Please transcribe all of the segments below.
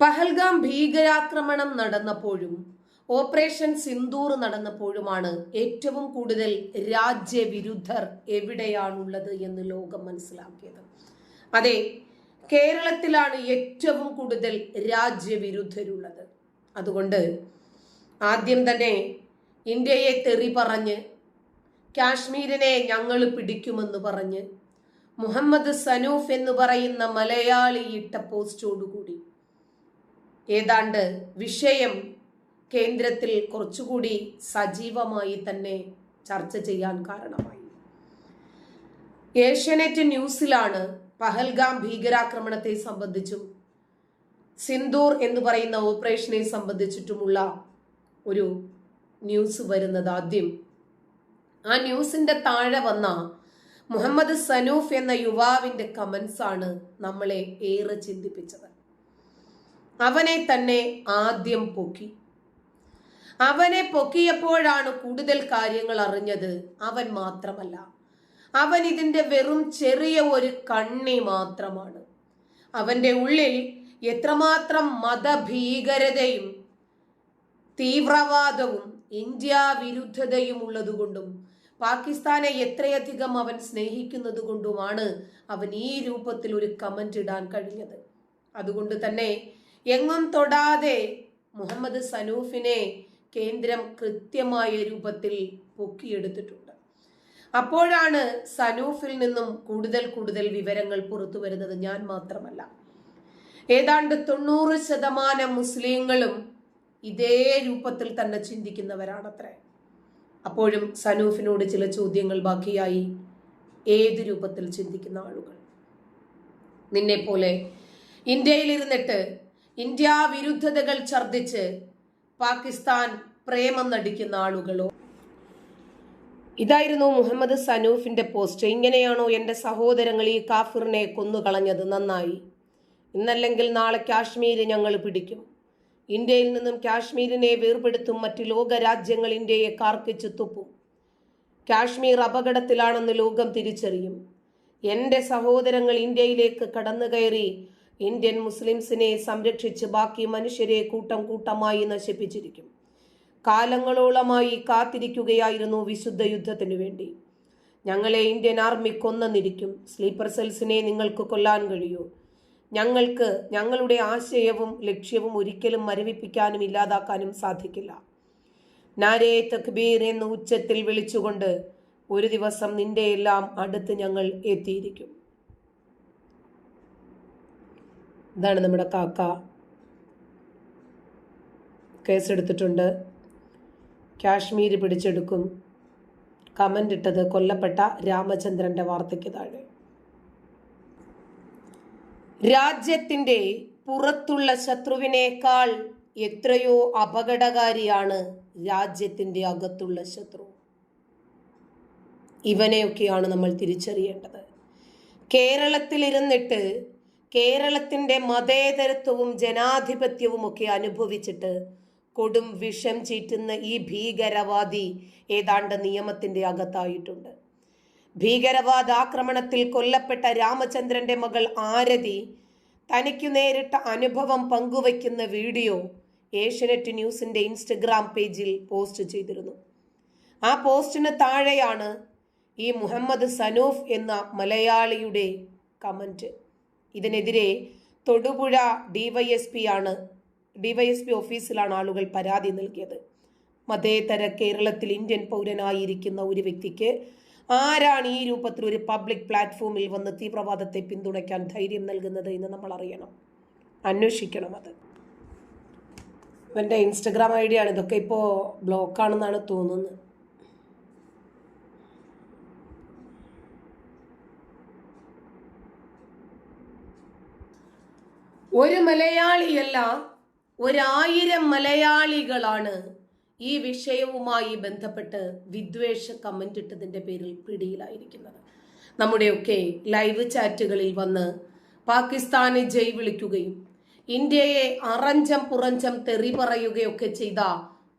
പഹൽഗാം ഭീകരാക്രമണം നടന്നപ്പോഴും ഓപ്പറേഷൻ സിന്ദൂർ നടന്നപ്പോഴുമാണ് ഏറ്റവും കൂടുതൽ രാജ്യവിരുദ്ധർ എവിടെയാണുള്ളത് എന്ന് ലോകം മനസ്സിലാക്കിയത്. അതെ കേരളത്തിലാണ് ഏറ്റവും കൂടുതൽ രാജ്യവിരുദ്ധരുള്ളത്. അതുകൊണ്ട് ആദ്യം തന്നെ ഇന്ത്യയെ തെറി പറഞ്ഞ് കാശ്മീരിനെ ഞങ്ങൾ പിടിക്കുമെന്ന് പറഞ്ഞ് മുഹമ്മദ് സനൂഫ് എന്ന് പറയുന്ന മലയാളി ഇട്ട പോസ്റ്റോടുകൂടി ഏതാണ്ട് വിഷയം കേന്ദ്രത്തിൽ കുറച്ചുകൂടി സജീവമായി തന്നെ ചർച്ച ചെയ്യാൻ കാരണമായി. ഏഷ്യാനെറ്റ് ന്യൂസിലാണ് പഹൽഗാം ഭീകരാക്രമണത്തെ സംബന്ധിച്ചും സിന്ദൂർ എന്ന് പറയുന്ന ഓപ്പറേഷനെ സംബന്ധിച്ചിട്ടുമുള്ള ഒരു ന്യൂസ് വരുന്നത് ആദ്യം. ആ ന്യൂസിന്റെ താഴെ വന്ന മുഹമ്മദ് സനൂഫ് എന്ന യുവാവിന്റെ കമന്റ്സ് ആണ് നമ്മളെ ഏറെ ചിന്തിപ്പിച്ചത്. അവനെ തന്നെ ആദ്യം പൊക്കി. അവനെ പൊക്കിയപ്പോഴാണ് കൂടുതൽ കാര്യങ്ങൾ അറിഞ്ഞത് അവൻ മാത്രമല്ല. അവൻ ഇതിന്റെ വെറും ചെറിയ ഒരു കണ്ണി മാത്രമാണ്. അവന്റെ ഉള്ളിൽ എത്രമാത്രം മതഭീകരതയും തീവ്രവാദവും ഇന്ത്യ വിരുദ്ധതയും ഉള്ളതുകൊണ്ടും പാകിസ്ഥാനെ എത്രയധികം അവൻ സ്നേഹിക്കുന്നത് കൊണ്ടുമാണ് അവൻ ഈ രൂപത്തിൽ ഒരു കമന്റ് ഇടാൻ കഴിഞ്ഞത്. അതുകൊണ്ട് തന്നെ എങ്ങും തൊടാതെ മുഹമ്മദ് സനൂഫിനെ കേന്ദ്രം കൃത്യമായ രൂപത്തിൽ പൊക്കിയെടുത്തിട്ടുണ്ട്. അപ്പോഴാണ് സനൂഫിൽ നിന്നും കൂടുതൽ കൂടുതൽ വിവരങ്ങൾ പുറത്തു വരുന്നത് ഞാൻ മാത്രമല്ല. ഏതാണ്ട് തൊണ്ണൂറ് ശതമാനം മുസ്ലിങ്ങളും ഇതേ രൂപത്തിൽ തന്നെ ചിന്തിക്കുന്നവരാണത്രേ. അപ്പോഴും സനൂഫിനോട് ചില ചോദ്യങ്ങൾ ബാക്കിയായി ഏത് രൂപത്തിൽ ചിന്തിക്കുന്ന ആളുകൾ? നിന്നെ പോലെ ഇന്ത്യയിൽ ഇരുന്നിട്ട് ഇന്ത്യ വിരുദ്ധതകൾ ഛർദിച്ച് പാകിസ്ഥാൻ പ്രേമം നടിക്കുന്ന ആളുകളോ? ഇതായിരുന്നു മുഹമ്മദ് സനൂഫിന്റെ പോസ്റ്റ്. ഇങ്ങനെയാണോ എന്റെ സഹോദരങ്ങൾ ഈ കാഫിറിനെ കൊന്നുകളഞ്ഞത്? നന്നായി. ഇന്നല്ലെങ്കിൽ നാളെ കാശ്മീർ ഞങ്ങൾ പിടിക്കും. ഇന്ത്യയിൽ നിന്നും കാശ്മീരിനെ വേർപെടുത്തും മറ്റ് ലോക രാജ്യങ്ങൾ ഇന്ത്യയെ കാർക്കിച്ച് തുപ്പും. കാശ്മീർ അപകടത്തിലാണെന്ന് ലോകം തിരിച്ചറിയും. എന്റെ സഹോദരങ്ങൾ ഇന്ത്യയിലേക്ക് കടന്നു കയറി ഇന്ത്യൻ മുസ്ലിംസിനെ സംരക്ഷിച്ച് ബാക്കി മനുഷ്യരെ കൂട്ടം കൂട്ടമായി നശിപ്പിച്ചിരിക്കും. കാലങ്ങളോളമായി കാത്തിരിക്കുകയായിരുന്നു വിശുദ്ധ യുദ്ധത്തിനു വേണ്ടി. ഞങ്ങളെ ഇന്ത്യൻ ആർമി കൊന്നെന്നിരിക്കും. സ്ലീപ്പർ സെൽസിനെ നിങ്ങൾക്ക് കൊല്ലാൻ കഴിയൂ. ഞങ്ങൾക്ക് ഞങ്ങളുടെ ആശയവും ലക്ഷ്യവും ഒരിക്കലും മരവിപ്പിക്കാനും ഇല്ലാതാക്കാനും സാധിക്കില്ല. നാരേ തക്ബീർ എന്ന് ഉച്ചത്തിൽ വിളിച്ചുകൊണ്ട് ഒരു ദിവസം നിന്റെ എല്ലാം അടുത്ത് ഞങ്ങൾ എത്തിയിരിക്കും. ഇതാണ് നമ്മുടെ കാക്ക. കേസെടുത്തിട്ടുണ്ട്. കാശ്മീർ പിടിച്ചെടുക്കും. കമന്റ് ഇട്ടത് കൊല്ലപ്പെട്ട രാമചന്ദ്രന്റെ വാർത്തയ്ക്ക് താഴെ. രാജ്യത്തിന്റെ പുറത്തുള്ള ശത്രുവിനേക്കാൾ എത്രയോ അപകടകാരിയാണ് രാജ്യത്തിന്റെ അകത്തുള്ള ശത്രു. ഇവനെയൊക്കെയാണ് നമ്മൾ തിരിച്ചറിയേണ്ടത്. കേരളത്തിലിരുന്നിട്ട് കേരളത്തിന്റെ മതേതരത്വവും ജനാധിപത്യവും ഒക്കെ അനുഭവിച്ചിട്ട് കൊടും വിഷം ചീറ്റുന്ന ഈ ഭീകരവാദി ഏതാണ്ട് നിയമത്തിന്റെ അകത്തായിട്ടുണ്ട്. ഭീകരവാദ ആക്രമണത്തിൽ കൊല്ലപ്പെട്ട രാമചന്ദ്രന്റെ മകൾ ആരതി തനിക്കു നേരിട്ട അനുഭവം പങ്കുവയ്ക്കുന്ന വീഡിയോ ഏഷ്യനെറ്റ് ന്യൂസിന്റെ ഇൻസ്റ്റഗ്രാം പേജിൽ പോസ്റ്റ് ചെയ്തിരുന്നു. ആ പോസ്റ്റിന് താഴെയാണ് ഈ മുഹമ്മദ് സനൂഫ് എന്ന മലയാളിയുടെ കമന്റ്. ഇതിനെതിരെ തൊടുപുഴ ഡിവൈഎസ്പി ആണ് ഡിവൈഎസ്പി ഓഫീസിലാണ് ആളുകൾ പരാതി നൽകിയത്. മതേതര കേരളത്തിൽ ഇന്ത്യൻ പൗരനായിരിക്കുന്ന ഒരു വ്യക്തിക്ക് ആരാണ് ഈ രൂപത്തിൽ ഒരു പബ്ലിക് പ്ലാറ്റ്ഫോമിൽ വന്ന് തീവ്രവാദത്തെ പിന്തുണയ്ക്കാൻ ധൈര്യം നൽകുന്നത് എന്ന് നമ്മൾ അറിയണം. അന്വേഷിക്കണം അത്. ഇവന്റെ ഇൻസ്റ്റഗ്രാം ഐ ഡിയാണ് ഇതൊക്കെ ഇപ്പോൾ ബ്ലോക്കാണെന്നാണ് തോന്നുന്നത്. ഒരു മലയാളിയല്ല ഒരായിരം മലയാളികളാണ് ഈ വിഷയവുമായി ബന്ധപ്പെട്ട് വിദ്വേഷ കമന്റ് ഇട്ടതിന്റെ പേരിൽ പിടിയിലായിരിക്കുന്നത്. നമ്മുടെയൊക്കെ ലൈവ് ചാറ്റുകളിൽ വന്ന് പാകിസ്ഥാനെ ജയ് വിളിക്കുകയും ഇന്ത്യയെ അറഞ്ചം പുറഞ്ചം തെറി പറയുകയൊക്കെ ചെയ്ത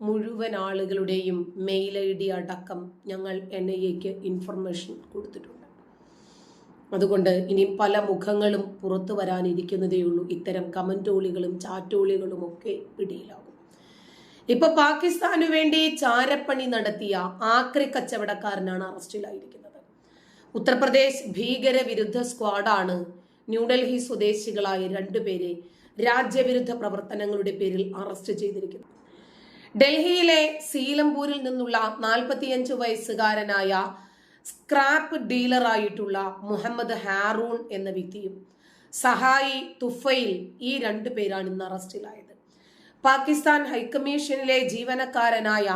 മുഴുവൻ ആളുകളുടെയും മെയിൽ ഐ ഡി അടക്കം ഞങ്ങൾ എൻ ഐ എക്ക് ഇൻഫർമേഷൻ കൊടുത്തിട്ടുണ്ട്. അതുകൊണ്ട് ഇനി പല മുഖങ്ങളും പുറത്തു വരാനിരിക്കുന്നതേയുള്ളൂ. ഇത്തരം കമന്റോളികളും ചാറ്റോളികളും ഒക്കെ പിടിയിലാകും. ഇപ്പൊ പാകിസ്ഥാനു വേണ്ടി ചാരപ്പണി നടത്തിയ ആക്രി കച്ചവടക്കാരനാണ് അറസ്റ്റിലായിരിക്കുന്നത്. ഉത്തർപ്രദേശ് ഭീകരവിരുദ്ധ സ്ക്വാഡാണ് ന്യൂഡൽഹി സ്വദേശികളായ രണ്ടുപേരെ രാജ്യവിരുദ്ധ പ്രവർത്തനങ്ങളുടെ പേരിൽ അറസ്റ്റ് ചെയ്തിരിക്കുന്നത്. ഡൽഹിയിലെ സീലംപൂരിൽ നിന്നുള്ള നാൽപ്പത്തിയഞ്ച് വയസ്സുകാരനായ സ്ക്രാപ്പ് ഡീലറായിട്ടുള്ള മുഹമ്മദ് ഹാറൂൺ എന്ന വ്യക്തിയും സഹായി തുഫയിൽ ഈ രണ്ടു പേരാണ് ഇന്ന് അറസ്റ്റിലായത്. പാകിസ്ഥാൻ ഹൈക്കമ്മീഷനിലെ ജീവനക്കാരനായ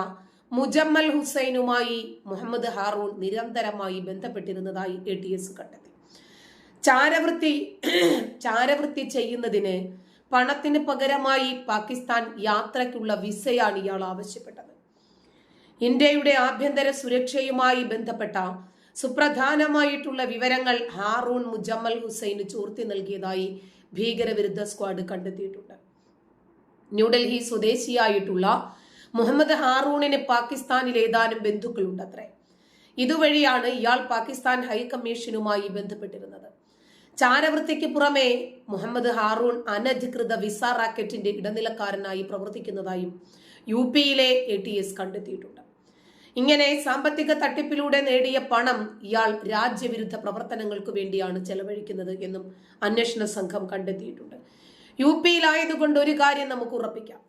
മുജമ്മൽ ഹുസൈനുമായി മുഹമ്മദ് ഹാറൂൺ നിരന്തരമായി ബന്ധപ്പെട്ടിരുന്നതായി എ ടി എസ് കണ്ടെത്തി. ചാരവൃത്തി ചാരവൃത്തി ചെയ്യുന്നതിന് പണത്തിന് പകരമായി പാകിസ്ഥാൻ യാത്രയ്ക്കുള്ള വിസയാണ് ഇയാൾ ആവശ്യപ്പെട്ടത്. ഇന്ത്യയുടെ ആഭ്യന്തര സുരക്ഷയുമായി ബന്ധപ്പെട്ട സുപ്രധാനമായിട്ടുള്ള വിവരങ്ങൾ ഹാറൂൺ മുജമ്മൽ ഹുസൈന് ചോർത്തി നൽകിയതായി ഭീകരവിരുദ്ധ സ്ക്വാഡ് കണ്ടെത്തിയിട്ടുണ്ട്. ന്യൂഡൽഹി സ്വദേശിയായിട്ടുള്ള മുഹമ്മദ് ഹാറൂണിന് പാകിസ്ഥാനിൽ ഏതാനും ബന്ധുക്കളുണ്ടത്രേ. ഇതുവഴിയാണ് ഇയാൾ പാകിസ്ഥാൻ ഹൈക്കമ്മീഷനുമായി ബന്ധപ്പെട്ടിരുന്നത്. ചാരവൃത്തിക്ക് പുറമെ മുഹമ്മദ് ഹാറൂൺ അനധികൃത വിസ റാക്കറ്റിന്റെ ഇടനിലക്കാരനായി പ്രവർത്തിക്കുന്നതായും യു പിയിലെ എ ടി എസ് കണ്ടെത്തിയിട്ടുണ്ട്. ഇങ്ങനെ സാമ്പത്തിക തട്ടിപ്പിലൂടെ നേടിയ പണം ഇയാൾ രാജ്യവിരുദ്ധ പ്രവർത്തനങ്ങൾക്ക് വേണ്ടിയാണ് ചെലവഴിക്കുന്നത് എന്നും അന്വേഷണ സംഘം കണ്ടെത്തിയിട്ടുണ്ട്. യു പിയിലായതുകൊണ്ട് ഒരു കാര്യം നമുക്ക് ഉറപ്പിക്കാം.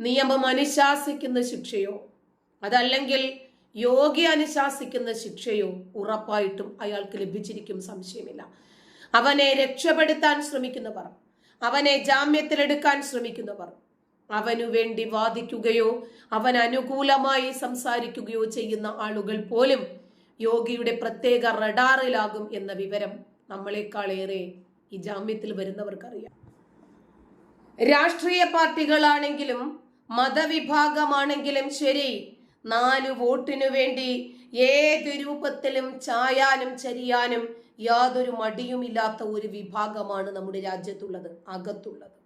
നിയമം അനുശാസിക്കുന്ന ശിക്ഷയോ അതല്ലെങ്കിൽ യോഗി അനുശാസിക്കുന്ന ശിക്ഷയോ ഉറപ്പായിട്ടും അയാൾക്ക് ലഭിച്ചിരിക്കും സംശയമില്ല. അവനെ രക്ഷപ്പെടുത്താൻ ശ്രമിക്കുന്നവർ അവനെ ജാമ്യത്തിലെടുക്കാൻ ശ്രമിക്കുന്നവർ അവനു വേണ്ടി വാദിക്കുകയോ അവൻ അനുകൂലമായി സംസാരിക്കുകയോ ചെയ്യുന്ന ആളുകൾ പോലും യോഗിയുടെ പ്രത്യേക റഡാറിലാകും എന്ന വിവരം നമ്മളെക്കാളേറെ ഈ ജാമ്യത്തിൽ വരുന്നവർക്കറിയാം. രാഷ്ട്രീയ പാർട്ടികളാണെങ്കിലും മതവിഭാഗമാണെങ്കിലും ശരി നാല് വോട്ടിനു വേണ്ടി ഏത് രൂപത്തിലും ചായാനും ചരിയാനും യാതൊരു മടിയുമില്ലാത്ത ഒരു വിഭാഗമാണ് നമ്മുടെ രാജ്യത്തുള്ളത് അകത്തുള്ളത്.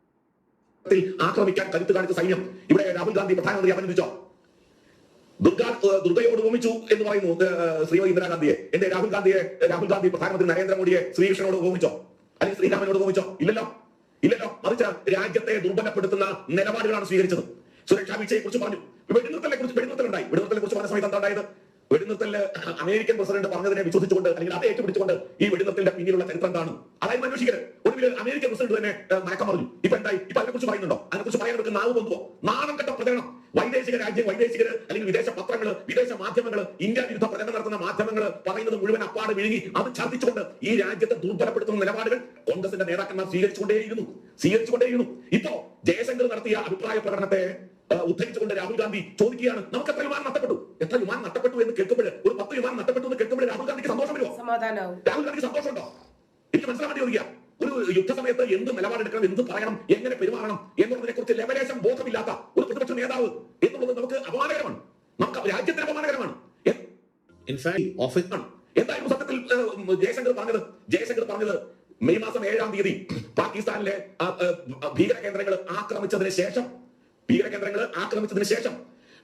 ത്തിൽ ആക്രമിക്കാൻ കരുത്ത് കാണിച്ച സൈന്യം. ഇവിടെ രാഹുൽ ഗാന്ധി പ്രധാനമന്ത്രി അഭിനന്ദിച്ചോ? ദുർഗാ ദുർഗയോട് ഉപമിച്ചു എന്ന് പറയുന്നു ശ്രീമതി ഇന്ദിരാഗാന്ധിയെ എന്റെ രാഹുൽ ഗാന്ധിയെ രാഹുൽ ഗാന്ധി പ്രധാനമന്ത്രി നരേന്ദ്രമോദിയെ ശ്രീകൃഷ്ണനോട് ഉപമിച്ചോ? അല്ലെങ്കിൽ ശ്രീരാമനോട് ഉപമിച്ചോ? ഇല്ലല്ലോ. ഇല്ലല്ലോ. മറിച്ച് രാജ്യത്തെ ദുർബലപ്പെടുത്തുന്ന നിലപാടുകളാണ് സ്വീകരിച്ചത്. സുരക്ഷാ വീഴ്ചയെ കുറിച്ച് പറഞ്ഞു. വെടിനിർത്തലെ കുറിച്ച് വെടിനിർത്തലുണ്ടായി. വെടിനിർത്തലെ കുറിച്ച് പറഞ്ഞ സമയത്ത് എന്താ ഉണ്ടായത്? വെടിനിർത്തൽ അമേരിക്കൻ പ്രസിഡന്റ് പറഞ്ഞതിനെ വിശ്വസിച്ചുകൊണ്ട് അല്ലെങ്കിൽ അത് ഏറ്റുപിടിച്ചുകൊണ്ട് ഈ വെടിനിർത്തലിന്റെ പിന്നിലുള്ള ചരിത്രം കാണും. അതായത് അന്വേഷിക്കരുത് ഒടുവിൽ അമേരിക്കൻ പ്രസിഡന്റ് തന്നെ മയക്കം പറഞ്ഞു ഇപ്പൊ എന്തായി? ഇപ്പൊ അതിനെ കുറിച്ച് പറയുന്നുണ്ടോ? അതിനെ കുറിച്ച് പറയാൻ അവർക്ക് നാവ് പൊന്നുവോ നാണം കെട്ട പ്രചരണം. വൈദേശിക രാജ്യം വൈദേശികർ അല്ലെങ്കിൽ വിദേശ പത്രങ്ങൾ വിദേശ മാധ്യമങ്ങൾ ഇന്ത്യ വിരുദ്ധ പ്രചരണം നടത്തുന്ന മാധ്യമങ്ങൾ പറയുന്നത് മുഴുവൻ അപ്പാട് വിഴുങ്ങി അത് ഛർദ്ദിച്ചുകൊണ്ട് ഈ രാജ്യത്തെ ദുർബലപ്പെടുത്തുന്ന നിലപാടുകൾ കോൺഗ്രസിന്റെ നേതാക്കന്മാർ സ്വീകരിച്ചുകൊണ്ടേയിരുന്നു. സ്വീകരിച്ചുകൊണ്ടേയിരുന്നു. ഇപ്പോ ജയശങ്കർ നടത്തിയ അഭിപ്രായ പ്രകടനത്തെ ഉദ്ധരിച്ചുകൊണ്ട് രാഹുൽ ഗാന്ധി ചോദിക്കുകയാണ് നമുക്ക് എത്ര വിമാനം നഷ്ടപ്പെട്ടു? എത്ര വിമാനം നഷ്ടപ്പെട്ടു എന്ന് കേൾക്കുമ്പോൾ ഒരു പത്ത് വിമാനം നഷ്ടപ്പെട്ടു എന്ന് കേൾക്കുമ്പോൾ രാഹുൽ ഗാന്ധിക്ക് സന്തോഷം വരുമോ? രാഹുൽ ഗാന്ധിക്ക് സന്തോഷമുണ്ടോ? എനിക്ക് മനസ്സിലാക്കാൻ ചോദിക്കുക ഒരു യുദ്ധസമയത്ത് എന്ത് നിലപാടെടുക്കണം എന്ത് പറയണം എങ്ങനെ പെരുമാറണം എന്നുള്ളതിനെ കുറിച്ച് ലെവലേശം ബോധമില്ലാത്ത ഒരു പ്രതിപക്ഷ നേതാവ് എന്നുള്ളത് നമുക്ക് അപമാനകരമാണ്. നമുക്ക് രാജ്യത്തിന് അപമാനകരമാണ്. എന്തായിരുന്നു സത്യത്തിൽ ജയശങ്കർ പറഞ്ഞത്? ജയശങ്കർ പറഞ്ഞത് മെയ് മാസം ഏഴാം തീയതി പാകിസ്ഥാനിലെ ഭീകര കേന്ദ്രങ്ങൾ ആക്രമിച്ചതിന് ശേഷം ഭീകര കേന്ദ്രങ്ങൾ ആക്രമിച്ചതിന് ശേഷം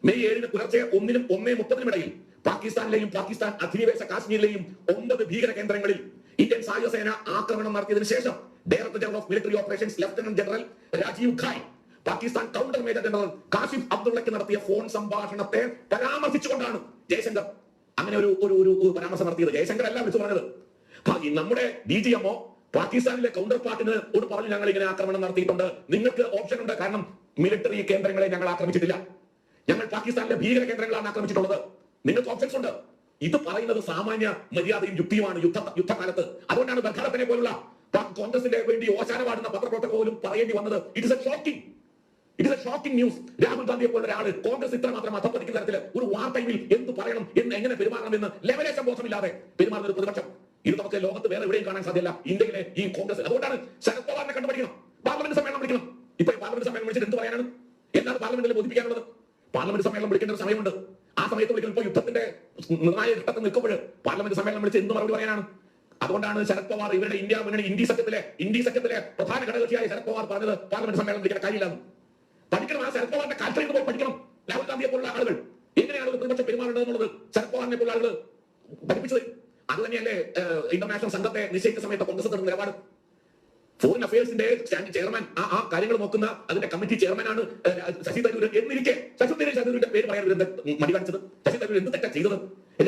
മെയ് ഏഴിന് പുലർച്ചെ ഒന്നിനും ഒന്നേ മുപ്പതിനും ഇടയിൽ പാകിസ്ഥാനിലെയും പാകിസ്ഥാൻ അധിനിവേശ കാശ്മീരിലെയും ഒമ്പത് ഭീകര കേന്ദ്രങ്ങളിൽ ഇന്ത്യൻ സായുധസേന ആക്രമണം നടത്തിയതിനു ശേഷം director general of military operations lieutenant general Rajiv Ghai Pakistan counter major general Kashif അബ്ദുള്ളയ്ക്ക് നടത്തിയ ഫോൺ സംഭാഷണത്തെ പരാമർശിച്ചുകൊണ്ടാണ് ജയശങ്കർ അങ്ങനെ ഒരു ഒരു ഒരു പരാമർശം നടത്തിയത്. ജയശങ്കർ അല്ല വിളിച്ചു പറഞ്ഞത്. നമ്മുടെ ഡി ജി എംഒ പാകിസ്ഥാനിലെ കൗണ്ടർ പാർട്ടിന് ഒരു പറഞ്ഞു ഞങ്ങൾ ഇങ്ങനെ ആക്രമണം നടത്തിയിട്ടുണ്ട്. നിങ്ങൾക്ക് ഓപ്ഷൻ ഉണ്ട്. കാരണം മിലിറ്ററി കേന്ദ്രങ്ങളെ ഞങ്ങൾ ആക്രമിച്ചിട്ടില്ല. ഞങ്ങൾ പാകിസ്ഥാനിലെ ഭീകര കേന്ദ്രങ്ങളാണ് ആക്രമിച്ചിട്ടുള്ളത്. നിങ്ങൾക്ക് ഓപ്ഷൻസ് ഉണ്ട്. ഇത് പറയുന്നത് സാമാന്യ മര്യാദയും യുക്തിയുമാണ് യുദ്ധ യുദ്ധകാലത്ത്. അതുകൊണ്ടാണ് ബർഖാലത്തിനെ പോലുള്ള കോൺഗ്രസിന്റെ വേണ്ടി ഓശാന പാടുന്ന പത്രപ്രവർത്തക പോലും പറയേണ്ടി വന്നത്. It is a shocking it is a shocking news Rahul ഗാന്ധിയെ പോലെ ഒരാൾ കോൺഗ്രസ് ഇത്ര മാത്രം അധപ്പതിക്കുന്ന തരത്തിൽ ഒരു വാർത്തയിൽ എന്ത് പറയണം എന്ന് എങ്ങനെ പെരുമാറണം എന്ന് ലെവലേശം ബോധമില്ലാതെ പെരുമാറുന്ന ഒരു പ്രതിപക്ഷം. ഇത് നമുക്ക് ലോകത്ത് വേറെ എവിടെയും കാണാൻ സാധ്യല്ല. ഇന്ത്യയിലെ ഈ കോൺഗ്രസ് അതുകൊണ്ടാണ് ശരത് പവാറിനെ കണ്ടുപിടിക്കണം പാർലമെന്റ് സമ്മേളനം വിളിക്കണം. ഇപ്പൊ പാർലമെന്റ് സമ്മേളനം വിളിച്ചിട്ട് എന്ത് പറയാനാണ്? എന്താണ് പാർലമെന്റിൽ ബോധിപ്പിക്കാനുള്ളത്. പാർലമെന്റ് സമ്മേളനം വിളിക്കേണ്ട ഒരു സമയമുണ്ട്. ആ സമയത്ത് വിളിക്കുന്നത് ഇപ്പോൾ യുദ്ധത്തിന്റെ നിർണായക ഘട്ടത്തിൽ നിൽക്കുമ്പോൾ പാർലമെന്റ് സമ്മേളനം വിളിച്ച് എന്ത് മറുപടി പറയാനാണ്? അതുകൊണ്ടാണ് ശരത് പവാർ ഇവരുടെ ഇന്ത്യ മുന്നണി ഇന്ത്യ സഖ്യത്തിലെ ഇന്ത്യ സഖ്യത്തിലെ പ്രധാന ഘടകകക്ഷിയായ ശരത് പവാർ പറഞ്ഞത് പാർലമെന്റ് സമ്മേളനം വിളിക്കേണ്ട കാര്യമില്ലെന്ന്. പഠിക്കണം. ആ ശരത് പവാറിന്റെ കാൽച്ചയിൽ പോയി പഠിക്കണം. രാഹുൽ ഗാന്ധിയെ പോലുള്ള ആളുകൾ. എങ്ങനെയാണ് പ്രതിപക്ഷം പെരുമാറേണ്ടത് എന്നുള്ളത്? ശരത് പവാറിനെ പോലുള്ള ആളുകൾ പഠിപ്പിച്ചത് അത് തന്നെയല്ലേ ഇന്റർനാഷണൽ സംഘത്തെ നിശ്ചയിച്ച സമയത്ത് കോൺഗ്രസ് നിലപാട്? ഫോറിൻ അഫയേഴ്സിന്റെ ചെയർമാൻ ആ ആ കാര്യങ്ങൾ നോക്കുന്ന അതിന്റെ കമ്മിറ്റി ചെയർമാനാണ് ശശി തരൂർ എന്നിരിക്കെ. ശശി തരൂർ ശരൂരിന്റെ പേര് പറയാൻ എന്ത് മടി കാണിച്ചത് ശശി തരൂർ എന്ത് തെറ്റാ ചെയ്തത്?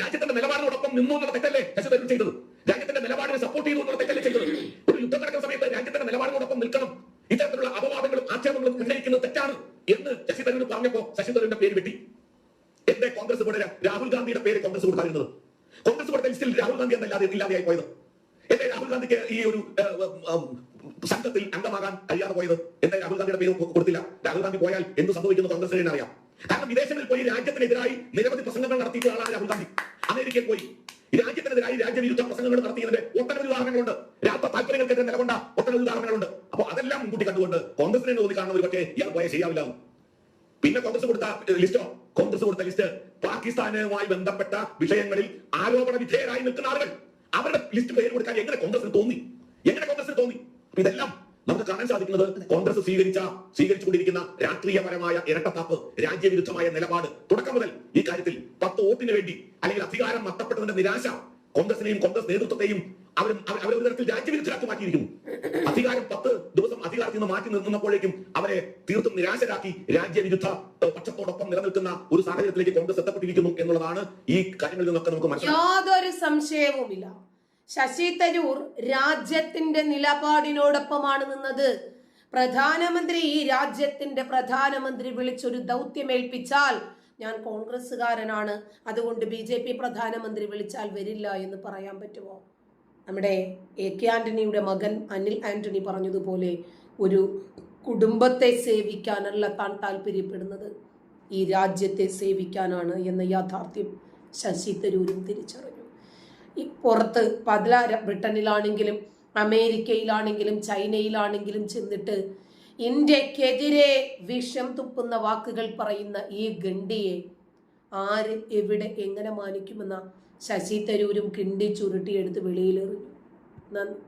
രാജ്യത്തിന്റെ നിലപാടിനോടൊപ്പം നിന്നു എന്നുള്ള തെറ്റല്ലേ ശശി തരൂർ ചെയ്തത്? രാജ്യത്തിന്റെ നിലപാടിനെ സപ്പോർട്ട് ചെയ്തു എന്നുള്ള തെറ്റല്ലേ ചെയ്തത്? ഒരു യുദ്ധം നടക്കുന്ന സമയത്ത് രാജ്യത്തിന്റെ നിലപാടിനോടൊപ്പം നിൽക്കണം. ഇത്തരത്തിലുള്ള അപവാദങ്ങളും ആക്ഷേപങ്ങളും ഉന്നയിക്കുന്നത് തെറ്റാണ് എന്ന് ശശി തരൂർ പറഞ്ഞപ്പോ ശശി തരൂരിന്റെ പേര് വെട്ടി. എന്റെ കോൺഗ്രസ് ഇവിടെ രാഹുൽ ഗാന്ധിയുടെ പേര് കോൺഗ്രസ് കൊടുക്കാതിരുന്നത്? കോൺഗ്രസ് കൊടുത്ത ലിസ്റ്റിൽ രാഹുൽ ഗാന്ധി എന്നല്ലാതെ ഇല്ലാതെയായി പോയത്. എന്റെ രാഹുൽ ഗാന്ധിക്ക് ഈ ഒരു സംഘത്തിൽ അംഗമാകാൻ കഴിയാതെ പോയത് എന്റെ രാഹുൽ ഗാന്ധിയുടെ പേര് കൊടുത്തില്ല. രാഹുൽ ഗാന്ധി പോയാൽ എന്ത് സംഭവിക്കുന്നു കോൺഗ്രസിന് അറിയാം കാരണം വിദേശങ്ങളിൽ പോയി രാജ്യത്തിനെതിരായി നിരവധി പ്രസംഗങ്ങൾ നടത്തിയിട്ടുള്ള രാഹുൽ ഗാന്ധി. അമേരിക്കയിൽ പോയി. രാജ്യത്തിനെതിരായി രാജ്യവിരുദ്ധ പ്രസംഗങ്ങൾ നടത്തിയതിന്റെ ഒട്ടനവധി ഉദാഹരണങ്ങളുണ്ട്. രാഷ്ട്ര താല്പര്യങ്ങൾക്കെതിരെ നിലകൊണ്ട ഒട്ടനവധി ഉദാഹരണങ്ങളുണ്ട്. അപ്പോൾ അതെല്ലാം മുൻകൂട്ടി കണ്ടുകൊണ്ട് കോൺഗ്രസിനെ തോന്നി കാണുന്ന ഒരു പക്ഷേ ഇയാൾ പോയാൽ ശരിയാവില്ല പിന്നെ കോൺഗ്രസ് കൊടുത്ത ലിസ്റ്റോ? കോൺഗ്രസ് കൊടുത്ത ലിസ്റ്റ് പാകിസ്ഥാനുമായി ബന്ധപ്പെട്ട വിഷയങ്ങളിൽ ആരോപണ വിധേയരായി നിൽക്കുന്ന ആളുകൾ. അവരുടെ ലിസ്റ്റ് പേര് കൊടുക്കാൻ എങ്ങനെ കോൺഗ്രസിന് തോന്നി? എങ്ങനെ കോൺഗ്രസിന് തോന്നി? ഇതെല്ലാം നമുക്ക് കാണാൻ സാധിക്കുന്നത് കോൺഗ്രസ് സ്വീകരിച്ച സ്വീകരിച്ചുകൊണ്ടിരിക്കുന്ന രാഷ്ട്രീയപരമായ ഇരട്ടത്താപ്പ് രാജ്യവിരുദ്ധമായ നിലപാട് തുടക്കം മുതൽ ഈ കാര്യത്തിൽ പത്ത് വോട്ടിന് വേണ്ടി അല്ലെങ്കിൽ അധികാരം നഷ്ടപ്പെട്ടതിന്റെ നിരാശ കോൺഗ്രസിനെയും കോൺഗ്രസ് നേതൃത്വത്തെയും അവരും അവ- അവരെ ഒരു തരത്തിൽ രാജ്യവിരുദ്ധരാക്കി മാറ്റിയിരിക്കുന്നു അധികാരം പത്ത് ദിവസം അധികാരത്തിൽ നിന്ന് മാറ്റി നിർത്തുന്നപ്പോഴേക്കും അവരെ തീർത്തും നിരാശരാക്കി രാജ്യവിരുദ്ധ പക്ഷത്തോടൊപ്പം നിലനിൽക്കുന്ന ഒരു സാഹചര്യത്തിലേക്ക് കോൺഗ്രസ് എത്തപ്പെട്ടിരിക്കുന്നു എന്നുള്ളതാണ് ഈ കാര്യങ്ങളിൽ നിന്നൊക്കെ നമുക്ക് മനസ്സിലാക്കാം. യാതൊരു സംശയവുമില്ല. ശശി തരൂർ രാജ്യത്തിന്റെ നിലപാടിനോടൊപ്പമാണ് നിന്നത്. പ്രധാനമന്ത്രി ഈ രാജ്യത്തിന്റെ പ്രധാനമന്ത്രി വിളിച്ചൊരു ദൗത്യമേൽപ്പിച്ചാൽ ഞാൻ കോൺഗ്രസ്സുകാരനാണ്. അതുകൊണ്ട് ബി ജെ പി പ്രധാനമന്ത്രി വിളിച്ചാൽ വരില്ല എന്ന് പറയാൻ പറ്റുമോ? നമ്മുടെ എ കെ ആന്റണിയുടെ മകൻ അനിൽ ആന്റണി പറഞ്ഞതുപോലെ ഒരു കുടുംബത്തെ സേവിക്കാനല്ല താൻ താല്പര്യപ്പെടുന്നത്. ഈ രാജ്യത്തെ സേവിക്കാനാണ് എന്ന യാഥാർത്ഥ്യം ശശി തരൂരും തിരിച്ചറിഞ്ഞു. ഈ പുറത്ത് പല ബ്രിട്ടനിലാണെങ്കിലും അമേരിക്കയിലാണെങ്കിലും ചൈനയിലാണെങ്കിലും ചെന്നിട്ട് ഇന്ത്യക്കെതിരെ വിഷം തുപ്പുന്ന വാക്കുകൾ പറയുന്ന ഈ ഗണ്ടിയെ ആര് എവിടെ എങ്ങനെ മാനിക്കുമെന്ന ശശി തരൂരും കിണ്ടി ചുരുട്ടിയെടുത്ത് വെളിയിലെറിഞ്ഞു. നന്ദി.